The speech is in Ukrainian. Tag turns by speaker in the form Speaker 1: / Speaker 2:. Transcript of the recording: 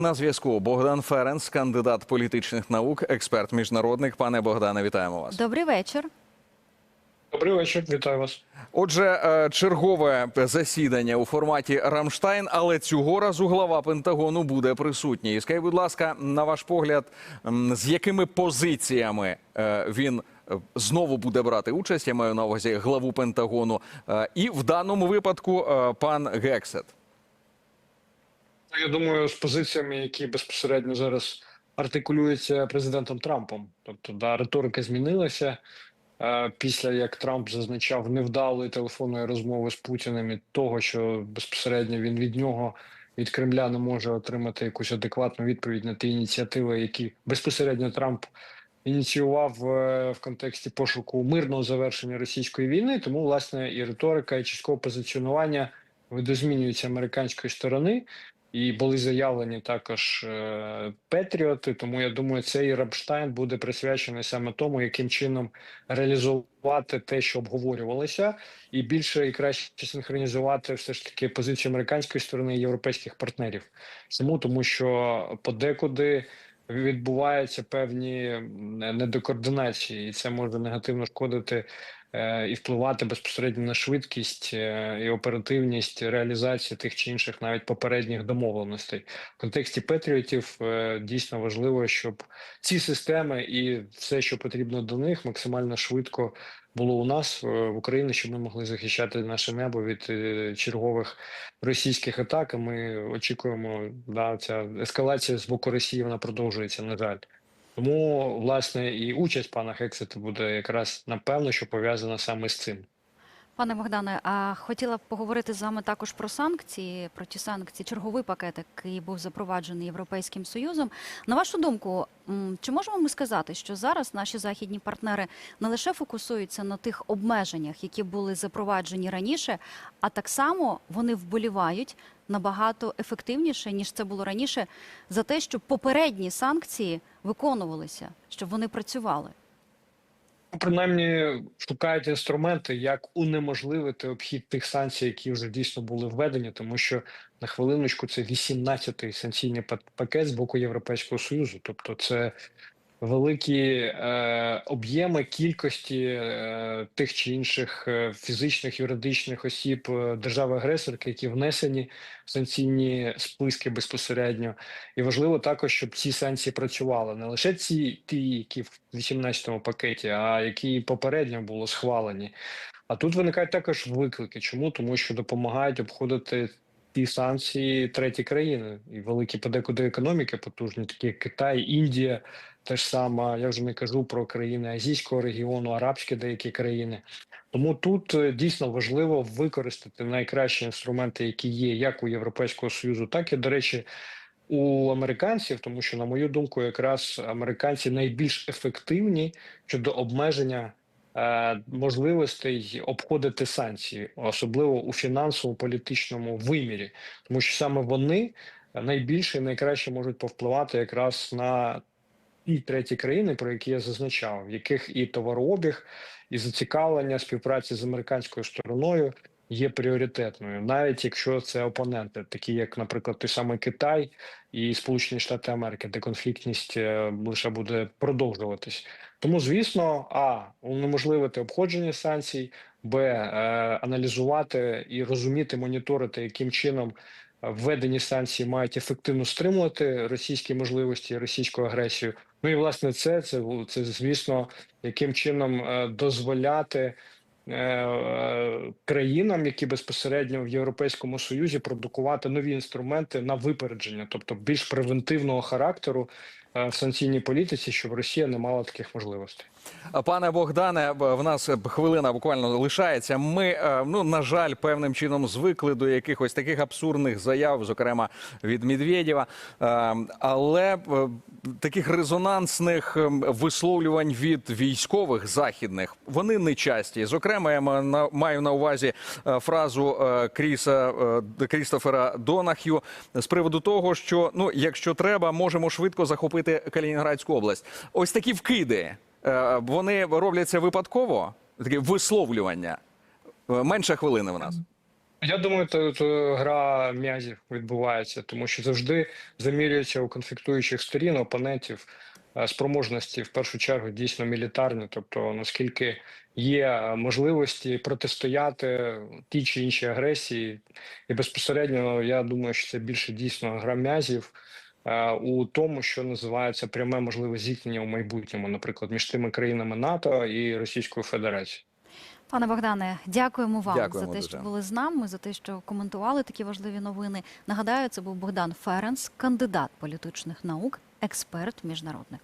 Speaker 1: На зв'язку Богдан Ференц, кандидат політичних наук, експерт міжнародник. Пане Богдане, вітаємо вас.
Speaker 2: Добрий вечір.
Speaker 3: Добрий вечір, вітаю вас.
Speaker 1: Отже, е, чергове засідання у форматі Рамштайн, але цього разу глава Пентагону буде присутній. Скажіть, будь ласка, на ваш погляд, з якими позиціями е, він е, знову буде брати участь? Я маю на увазі главу Пентагону, і в даному випадку пан Гексет.
Speaker 3: Я думаю, з позиціями, які безпосередньо зараз артикулюються президентом Трампом. Тобто, да, риторика змінилася е, після як Трамп зазначав невдалої телефонної розмови з Путіним і того, що безпосередньо він від нього від Кремля не може отримати якусь адекватну відповідь на ті ініціативи, які безпосередньо Трамп ініціював е, в контексті пошуку мирного завершення російської війни. Тому власне і риторика, і часткове позиціонування видозмінюються американської сторони. І були заявлені також е, Петріоти. Тому я думаю, цей Рамштайн буде присвячений саме тому, яким чином реалізувати те, що обговорювалося, і більше і краще синхронізувати все ж таки позицію американської сторони і європейських партнерів. Чому тому, що подекуди відбуваються певні недокоординації, і це може негативно шкодити і впливати безпосередньо на швидкість е, і оперативність реалізації тих чи інших навіть попередніх домовленостей. В контексті Петріотів е, дійсно важливо, щоб ці системи і все, що потрібно до них, максимально швидко було у нас е, в Україні, щоб ми могли захищати наше небо від е, чергових російських атак. Ми очікуємо, да, ця ескалація з боку Росії вона продовжується. На жаль. Тому власне і участь пана Хексета буде якраз напевно, що пов'язана саме з цим.
Speaker 2: Пане Богдане, а хотіла б поговорити з вами також про санкції, про ті санкції, черговий пакет, який був запроваджений Європейським Союзом. На вашу думку, чи можемо ми сказати, що зараз наші західні партнери не лише фокусуються на тих обмеженнях, які були запроваджені раніше, а так само вони вболівають набагато ефективніше, ніж це було раніше, за те, щоб попередні санкції виконувалися, щоб вони працювали?
Speaker 3: Ну, Принаймні шукають інструменти, як унеможливити обхід тих санкцій, які вже дійсно були введені, тому що на хвилиночку це 18-й санкційний пакет з боку Європейського союзу, тобто це великі е, об'єми кількості е, тих чи інших е, фізичних юридичних осіб е, держави-агресорки, які внесені в санкційні списки безпосередньо. І важливо також, щоб ці санкції працювали не лише ці ті, які в 18-му пакеті, а які попередньо було схвалені. А тут виникають також виклики. Чому? Тому що допомагають обходити ті санкції треті країни і великі подекуди економіки потужні, такі як Китай, Індія, теж сама. Я вже не кажу про країни азійського регіону, арабські деякі країни. Тому тут е, дійсно важливо використати найкращі інструменти, які є, як у Європейського союзу, так і до речі. У американців, тому що, на мою думку, якраз американці найбільш ефективні щодо обмеження можливостей обходити санкції, особливо у фінансово політичному вимірі, тому що саме вони найбільше і найкраще можуть повпливати якраз на ті треті країни, про які я зазначав, в яких і товарообіг, і зацікавлення співпраці з американською стороною є пріоритетною, навіть якщо це опоненти, такі як, наприклад, той самий Китай і Сполучені Штати Америки, де конфліктність е, лише буде продовжуватись. Тому, звісно, а унеможливити обходження санкцій, б е, аналізувати і розуміти, моніторити, яким чином введені санкції мають ефективно стримувати російські можливості, російську агресію. Ну і власне це це, це звісно, яким чином е, дозволяти. Е, е, Країнам, які безпосередньо в Європейському Союзі продукувати нові інструменти на випередження, тобто більш превентивного характеру в санкційній політиці, щоб Росія не мала таких можливостей.
Speaker 1: Пане Богдане, в нас хвилина буквально лишається. Ми, е, ну на жаль, певним чином звикли до якихось таких абсурдних заяв, зокрема від Медведєва. Е, Але е, таких резонансних висловлювань від військових західних вони не часті. Зокрема, я маю на увазі е, фразу е, Кріса е, Крістофера Донах'ю з приводу того, що ну, якщо треба, можемо швидко захопити Калінінградську область. Ось такі вкиди. Е, Вони робляться випадково, таке висловлювання. Е, Менше хвилини в нас.
Speaker 3: Я думаю, то, гра м'язів відбувається, тому що завжди замірюється у конфліктуючих сторін, опонентів е, спроможності в першу чергу дійсно мілітарні, тобто наскільки є можливості протистояти тій чи іншій агресії, і безпосередньо я думаю, що це більше дійсно гра м'язів. Е, У тому, що називається пряме можливе зіткнення у майбутньому, наприклад, між тими країнами НАТО і Російською Федерацією.
Speaker 2: Пане Богдане, дякуємо вам
Speaker 1: Дякуємо
Speaker 2: за те,
Speaker 1: дуже.
Speaker 2: що були з нами, за те, що коментували такі важливі новини. Нагадаю, це був Богдан Ференс, кандидат політичних наук, експерт, міжнародник.